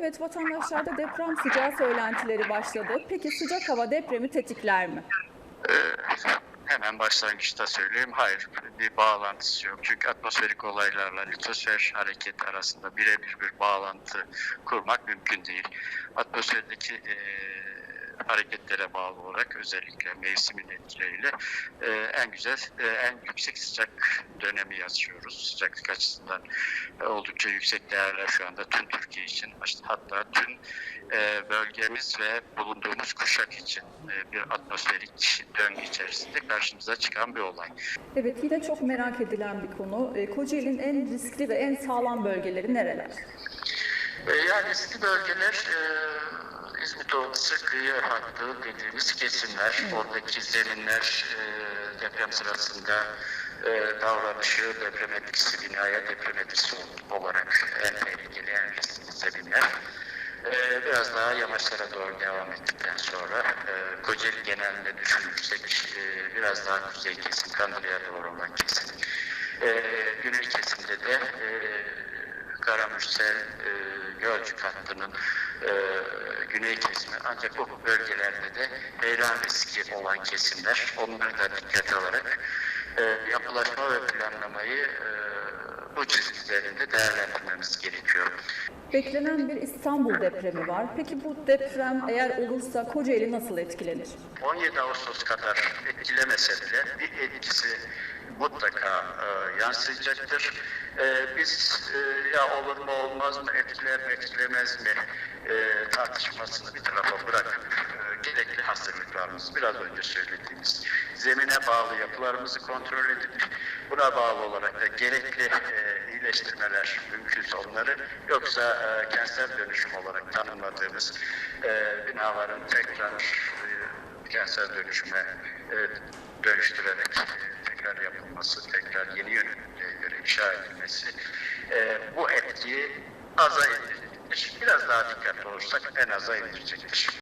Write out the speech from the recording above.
Evet vatandaşlarda deprem sıcağı söylentileri başladı. Peki sıcak hava depremi tetikler mi? Ee, hemen başlangıçta söyleyeyim. Hayır, bir bağlantısı yok. Çünkü atmosferik olaylarla litosfer hareketi arasında birebir bir bağlantı kurmak mümkün değil. Atmosferdeki e, hareketlere bağlı olarak özellikle mevsimin etkileriyle e, en güzel, e, en yüksek sıcak dönemi yaşıyoruz. Sıcaklık açısından e, oldukça yüksek değerler şu anda tüm Türkiye için. Hatta tüm e, bölgemiz ve bulunduğumuz kuşak için e, bir atmosferik döngü içerisinde karşımıza çıkan bir olay. Evet yine çok merak edilen bir konu. E, Kocaeli'nin en riskli ve en sağlam bölgeleri nereler? E, yani riskli bölgeler e, İzmit Ovası kıyı hattı dediğimiz kesimler. Oradaki zeminler e, deprem sırasında e, davranışı deprem etkisi binaya deprem etkisi olarak en tehlikeli en riskli zeminler. Ee, biraz daha yamaçlara doğru devam ettikten sonra e, Kocaeli genelinde düşünürsek e, biraz daha kuzey kesim, Kandılya'ya doğru olan kesim. E, güney kesimde de e, Karamürsel, e, Gölcük hattının e, güney kesimi. Ancak bu bölgelerde de heyelan riski olan kesimler. Onları da dikkate alarak e, yapılaşma ve planlamayı e, bu çizgilerinde değerlendirmemiz gerekiyor. Beklenen bir İstanbul depremi var. Peki bu deprem eğer olursa Kocaeli nasıl etkilenir? 17 Ağustos kadar etkilemese bile bir etkisi mutlaka yansıyacaktır. E, biz e, ya olur mu olmaz mı etkiler mi etkilemez mi e, tartışmasını bir tarafa bırakıp e, gerekli hazırlıklarımızı biraz önce söylediğimiz zemine bağlı yapılarımızı kontrol edip buna bağlı olarak da gerekli e, iyileştirmeler mümkünse onları yoksa e, kentsel dönüşüm olarak tanımladığımız e, binaların tekrar kentsel dönüşüme e, dönüştürerek e, tekrar yapılması, tekrar yeni yönetmeliğe göre inşa edilmesi e, bu etkiyi aza indirecektir. Biraz daha dikkatli olursak en aza indirecektir.